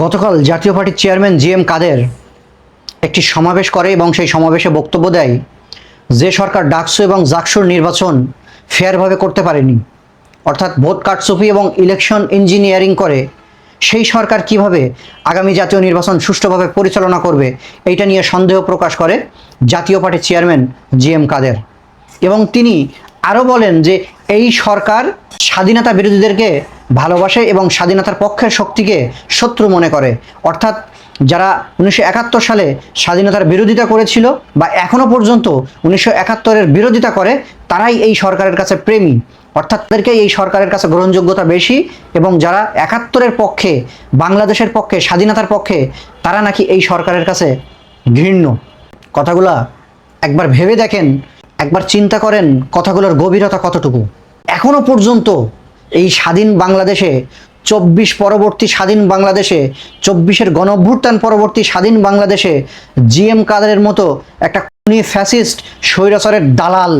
গতকাল জাতীয় পার্টির চেয়ারম্যান জি এম কাদের একটি সমাবেশ করে এবং সেই সমাবেশে বক্তব্য দেয় যে সরকার ডাকসু এবং জাকসুর নির্বাচন ফেয়ারভাবে করতে পারেনি। অর্থাৎ ভোট কারচুপি এবং ইলেকশন ইঞ্জিনিয়ারিং করে সেই সরকার কীভাবে আগামী জাতীয় নির্বাচন সুষ্ঠুভাবে পরিচালনা করবে, এইটা নিয়ে সন্দেহ প্রকাশ করে জাতীয় পার্টির চেয়ারম্যান জি এম কাদের। এবং তিনি আরও বলেন যে এই সরকার স্বাধীনতা বিরোধীদেরকে ভালোবাসে এবং স্বাধীনতার পক্ষের শক্তিকে শত্রু মনে করে। অর্থাৎ যারা উনিশশো একাত্তর সালে স্বাধীনতার বিরোধিতা করেছিল বা এখনও পর্যন্ত উনিশশো একাত্তরের বিরোধিতা করে, তারাই এই সরকারের কাছে প্রেমী। অর্থাৎ তাদেরকে এই সরকারের কাছে গ্রহণযোগ্যতা বেশি এবং যারা একাত্তরের পক্ষে, বাংলাদেশের পক্ষে, স্বাধীনতার পক্ষে, তারা নাকি এই সরকারের কাছে ঘৃণ্য। কথাগুলা একবার ভেবে দেখেন, একবার চিন্তা করেন, কথাগুলোর গভীরতা কতটুকু? এখনও পর্যন্ত এই স্বাধীন বাংলাদেশে চব্বিশ পরবর্তী স্বাধীন বাংলাদেশে, চব্বিশের গণঅভ্যুত্থান পরবর্তী স্বাধীন বাংলাদেশে জি এম কাদারের মতো একটা খুনি ফ্যাসিস্ট, স্বৈরাচারের দালাল।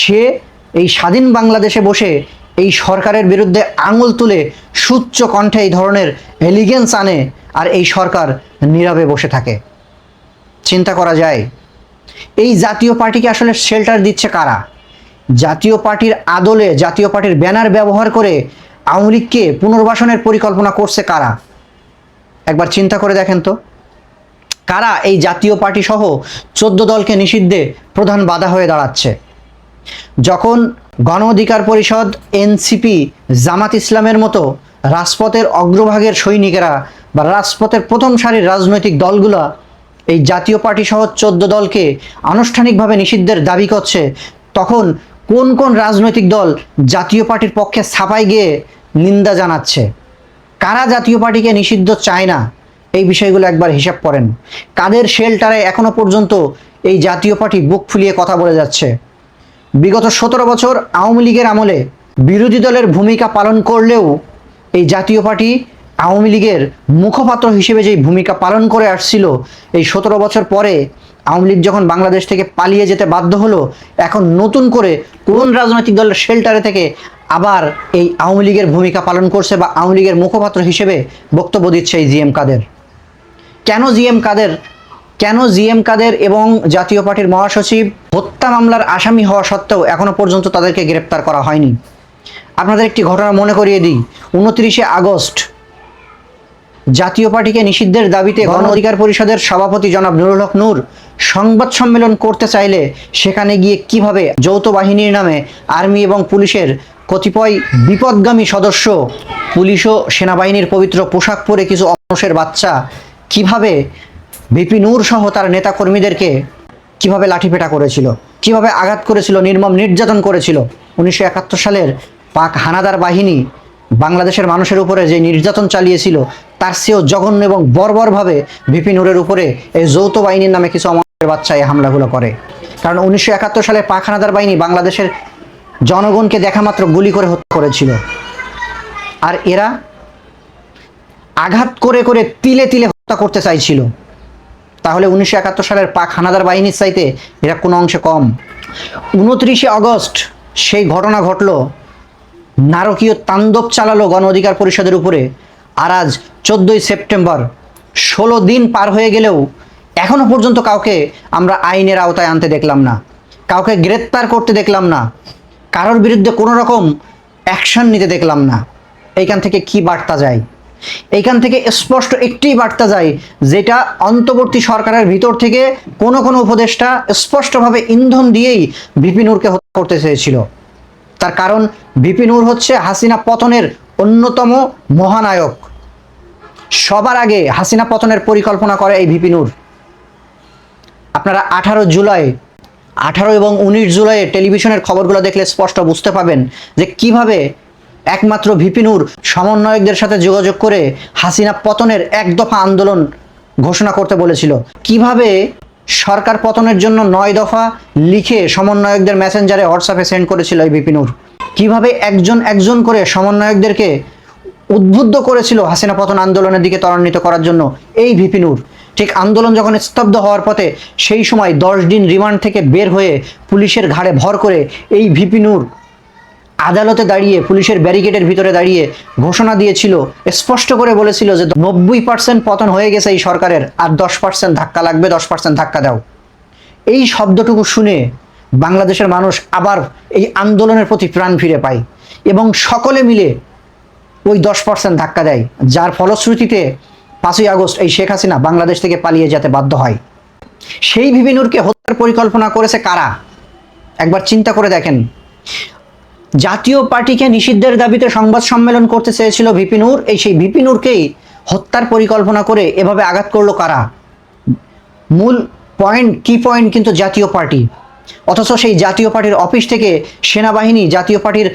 সে এই স্বাধীন বাংলাদেশে বসে এই সরকারের বিরুদ্ধে আঙুল তুলে সুচ্চ কণ্ঠে এই ধরনের এলিগেন্স আনে আর এই সরকার নীরবে বসে থাকে। চিন্তা করা যায়, এই জাতীয় পার্টিকে আসলে শেল্টার দিচ্ছে কারা? জাতীয় পার্টির আদলে জাতীয় পার্টির ব্যানার ব্যবহার করে আওয়ামী লীগকে পুনর্বাসনের পরিকল্পনা করছে কারা? একবার চিন্তা করে দেখেন তো। কারা এই জাতীয় পার্টি সহ চোদ্দ দলকে নিষিদ্ধে প্রধান বাধা হয়ে দাঁড়াচ্ছে? যখন গণ অধিকার পরিষদ, এনসিপি, জামাত ইসলামের মতো রাজপথের অগ্রভাগের সৈনিকেরা বা রাজপথের প্রথম সারির রাজনৈতিক দলগুলা এই জাতীয় পার্টি সহ চোদ্দ দলকে আনুষ্ঠানিকভাবে নিষিদ্ধের দাবি করছে, তখন কোন কোন রাজনৈতিক দল জাতীয় পার্টির পক্ষে ছাপাই গিয়ে নিন্দা জানাচ্ছে? কারা জাতীয় পার্টিকে নিষিদ্ধ চায় না? এই বিষয়গুলো একবার হিসাব করেন। কাদের শেল্টারে এখনও পর্যন্ত এই জাতীয় পার্টি বুক ফুলিয়ে কথা বলে যাচ্ছে? বিগত সতেরো বছর আওয়ামী লীগের আমলে বিরোধী দলের ভূমিকা পালন করলেও এই জাতীয় পার্টি আওয়ামী লীগের মুখপাত্র হিসেবে যেই ভূমিকা পালন করে আসছিল, এই সতেরো বছর পরে আওয়ামী লীগ যখন বাংলাদেশ থেকে পালিয়ে যেতে বাধ্য হলো, এখন নতুন করে কোন রাজনৈতিক দলের শেল্টারে থেকে আবার এই আওয়ামী লীগের ভূমিকা পালন করছে বা আওয়ামী লীগের মুখপাত্র হিসেবে বক্তব্য দিচ্ছে এই জি এম কাদের? কেন জি এম কাদের? কেন জি এম কাদের এবং জাতীয় পার্টির মহাসচিব হত্যা মামলার আসামি হওয়া সত্ত্বেও এখনও পর্যন্ত তাদেরকে গ্রেপ্তার করা হয়নি? আপনাদের একটি ঘটনা মনে করিয়ে দিই। উনত্রিশে আগস্ট জাতীয় পার্টিকে নিষিদ্ধের দাবিতে গণ অধিকার পরিষদের সভাপতি জনাব নুরুল হক নূর সংবাদ সম্মেলন করতে চাইলে সেখানে গিয়ে কীভাবে যৌথ বাহিনীর নামে আর্মি এবং পুলিশের কতিপয় বিপদগামী সদস্য, পুলিশ ও সেনাবাহিনীর পবিত্র পোশাক পরে কিছু অমানুষের বাচ্চা কীভাবে বিপি নূর সহ তার নেতাকর্মীদেরকে কীভাবে লাঠিপেটা করেছিল, কীভাবে আঘাত করেছিল, নির্মম নির্যাতন করেছিল, উনিশশো একাত্তর সালের পাক হানাদার বাহিনী বাংলাদেশের মানুষের উপরে যে নির্যাতন চালিয়েছিল তার চেয়েও জঘন্য এবং বর্বরভাবে বিপি নূরের উপরে এই যৌথ বাহিনীর নামে কিছু আমাদের বাচ্চা এই হামলাগুলো করে। কারণ উনিশশো একাত্তর সালে পাক হানাদার বাহিনী বাংলাদেশের জনগণকে দেখা মাত্র গুলি করে হত্যা করেছিল। আর এরা আঘাত করে করে তিলে তিলে হত্যা করতে চাইছিল। তাহলে উনিশশো একাত্তর সালের পাক হানাদার বাহিনীর চাইতে এরা কোনো অংশে কম। উনত্রিশে আগস্ট সেই ঘটনা ঘটলো। নারকীয় তাণ্ডব চালালো গণ অধিকার পরিষদের উপরে। আর আজ চোদ্দোই সেপ্টেম্বর, ষোলো দিন পার হয়ে গেলেও এখনও পর্যন্ত কাউকে আমরা আইনের আওতায় আনতে দেখলাম না। কাউকে গ্রেপ্তার করতে দেখলাম না। কারোর বিরুদ্ধে কোনো রকম অ্যাকশন নিতে দেখলাম না। এইখান থেকে কি বার্তা যায়? এইখান থেকে স্পষ্ট একটি বার্তা যায়, যেটা অন্তর্বর্তী সরকারের ভিতর থেকে কোনো কোনো উপদেষ্টা স্পষ্টভাবে ইন্ধন দিয়েই বিপিনুরকে হত্যা করতে চেয়েছিল। তার কারণ বিপিনুর হচ্ছে হাসিনা পতনের অন্যতম মহানায়ক। সবার আগে হাসিনা পতনের পরিকল্পনা করে এই বিপিনুর আপনারা আঠারো জুলাই, আঠারো এবং উনিশ জুলাই টেলিভিশনের খবরগুলো দেখলে স্পষ্ট বুঝতে পাবেন যে কীভাবে একমাত্র ভিপিনুর সমন্বয়কদের সাথে যোগাযোগ করে হাসিনা পতনের এক দফা আন্দোলন ঘোষণা করতে বলেছিল। কীভাবে সরকার পতনের জন্য নয় দফা লিখে সমন্বয়কদের মেসেঞ্জারে হোয়াটসঅ্যাপে সেন্ড করেছিল এই বিপিনুর কীভাবে একজন একজন করে সমন্বয়কদেরকে উদ্বুদ্ধ করেছিল হাসিনা পতন আন্দোলনের দিকে ত্বরান্বিত করার জন্য এই ভিপিনুর ঠিক আন্দোলন যখন স্তব্ধ হওয়ার পথে সেই সময় দশ দিন রিমান্ড থেকে বের হয়ে পুলিশের ঘাড়ে ভর করে এই ভিপিনুর আদালতে দাঁড়িয়ে পুলিশের ব্যারিকেডের ভিতরে দাঁড়িয়ে ঘোষণা দিয়েছিল, স্পষ্ট করে বলেছিল যে নব্বই পার্সেন্ট পতন হয়ে গেছে এই সরকারের, আর দশ পার্সেন্ট ধাক্কা লাগবে, দশ পার্সেন্ট ধাক্কা দাও। এই শব্দটুকু শুনে বাংলাদেশের মানুষ আবার এই আন্দোলনের প্রতি প্রাণ ফিরে পায় এবং সকলে মিলে ওই দশ পার্সেন্ট ধাক্কা দেয়, যার ফলশ্রুতিতে পাঁচই আগস্ট এই শেখ হাসিনা বাংলাদেশ থেকে পালিয়ে যেতে বাধ্য হয়। সেই ভিবিনুরকে হত্যার পরিকল্পনা করেছে কারা? একবার চিন্তা করে দেখেন। জাতীয় পার্টিকে নিষিদ্ধের দাবিতে সংবাদ সম্মেলন করতে চেয়েছিল ভিপিনুর, এই সেই ভিপিনুরকেই হত্যার পরিকল্পনা করে এভাবে আঘাত করল কারা? মূল পয়েন্ট, কি পয়েন্ট কিন্তু জাতীয় পার্টি? অথচ সেই জাতীয় পার্টির অফিস থেকে সেনাবাহিনী, জাতীয় পার্টির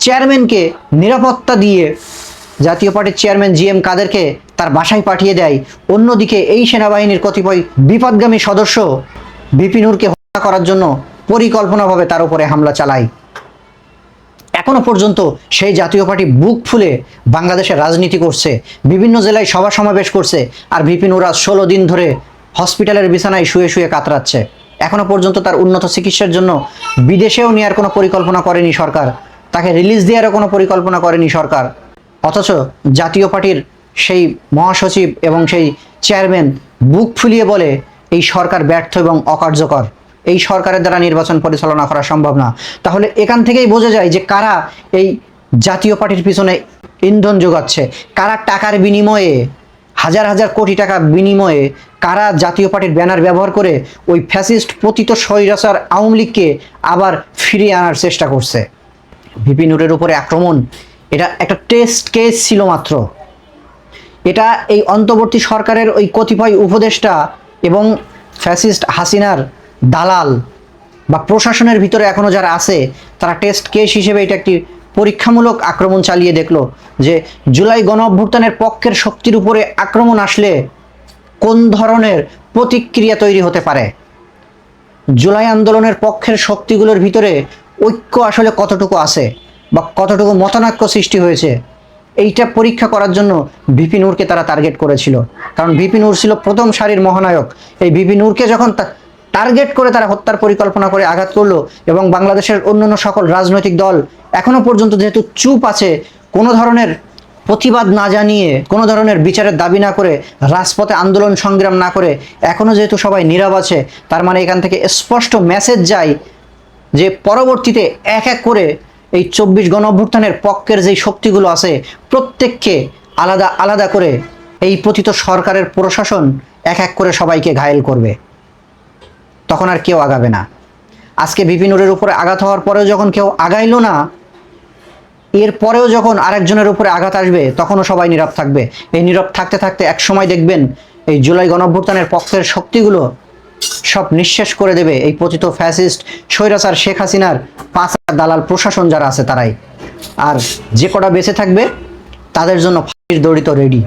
চেয়ারম্যানকে নিরাপত্তা দিয়ে জাতীয় পার্টির চেয়ারম্যান জি এম কাদেরকে তার বাসায় পাঠিয়ে দেয়। অন্যদিকে এই সেনাবাহিনীর কতিপয় বিপদগামী সদস্য বিপিনুরকে হত্যা করার জন্য পরিকল্পনাভাবে তার উপরে হামলা চালায়। এখনও পর্যন্ত সেই জাতীয় পার্টি বুক ফুলে বাংলাদেশে রাজনীতি করছে, বিভিন্ন জেলায় সভা সমাবেশ করছে আর বিপিন উরাজ ষোলো দিন ধরে হসপিটালের বিছানায় শুয়ে শুয়ে কাতরাচ্ছে। এখনও পর্যন্ত তার উন্নত চিকিৎসার জন্য বিদেশেও নেওয়ার কোনো পরিকল্পনা করেনি সরকার। তাকে রিলিজ দেওয়ারও কোনো পরিকল্পনা করেনি সরকার। অথচ জাতীয় পার্টির সেই মহাসচিব এবং সেই চেয়ারম্যান বুক ফুলিয়ে বলে, এই সরকার ব্যর্থ এবং অকার্যকর। এই সরকারের দ্বারা নির্বাচন পরিচালনা করা সম্ভব না। তাহলে এখান থেকেই বোঝা যায় যে কারা এই জাতীয় পার্টির পিছনে ইন্ধন যোগাচ্ছে, কারা টাকার বিনিময়ে, হাজার হাজার কোটি টাকা বিনিময়ে, কারা জাতীয় পার্টির ব্যানার ব্যবহার করে ওই ফ্যাসিস্ট পতিত স্বৈরাচার আওয়ামী লীগকে আবার ফিরিয়ে আনার চেষ্টা করছে। ভিপিনুরের উপরে আক্রমণ, এটা একটা টেস্ট কেস ছিল মাত্র। এটা এই অন্তর্বর্তী সরকারের ওই কতিপয় উপদেষ্টা এবং ফ্যাসিস্ট হাসিনার দালাল বা প্রশাসনের ভিতরে এখনও যারা আছে, তারা টেস্ট কেস হিসেবে এটা একটি পরীক্ষামূলক আক্রমণ চালিয়ে দেখল যে জুলাই গণ অভ্যুত্থানের পক্ষের শক্তির উপরে আক্রমণ আসলে কোন ধরনের প্রতিক্রিয়া তৈরি হতে পারে? জুলাই আন্দোলনের পক্ষের শক্তিগুলোর ভিতরে ঐক্য আসলে কতটুকু আছে বা কতটুকু মতানৈক্য সৃষ্টি হয়েছে, এইটা পরীক্ষা করার জন্য ভিপি নূরকে তারা টার্গেট করেছিল। কারণ ভিপি নূর ছিল প্রথম সারির মহানায়ক। এই ভিপি নূরকে যখন টার্গেট করে তারা হত্যার পরিকল্পনা করে আঘাত করল এবং বাংলাদেশের অন্যান্য সকল রাজনৈতিক দল এখনও পর্যন্ত যেহেতু চুপ আছে, কোনো ধরনের প্রতিবাদ না জানিয়ে, কোনো ধরনের বিচারের দাবি না করে, রাজপথে আন্দোলন সংগ্রাম না করে এখনও যেহেতু সবাই নীরব আছে, তার মানে এখান থেকে স্পষ্ট মেসেজ যায় যে পরবর্তীতে এক এক করে এই চব্বিশ গণ অভ্যুত্থানের পক্ষের যেই শক্তিগুলো আছে, প্রত্যেককে আলাদা আলাদা করে এই পতিত সরকারের প্রশাসন এক এক করে সবাইকে ঘায়েল করবে। তখন আর কেউ আগাবে না। আজকে বিপিনুরের উপরে আঘাত হওয়ার পরেও যখন কেউ আগাইল না, এর পরেও যখন আরেকজনের উপরে আঘাত আসবে, তখনও সবাই নীরব থাকবে। এই নীরব থাকতে থাকতে এক সময় দেখবেন এই জুলাই গণঅভ্যুত্থানের পক্ষের শক্তিগুলো সব নিঃশেষ করে দেবে এই পতিত ফ্যাসিস্ট স্বৈরাচার শেখ হাসিনার পাঁচ দালাল প্রশাসন যারা আছে তারাই। আর যে কটা বেঁচে থাকবে, তাদের জন্য ফাঁসির দড়ি তো রেডি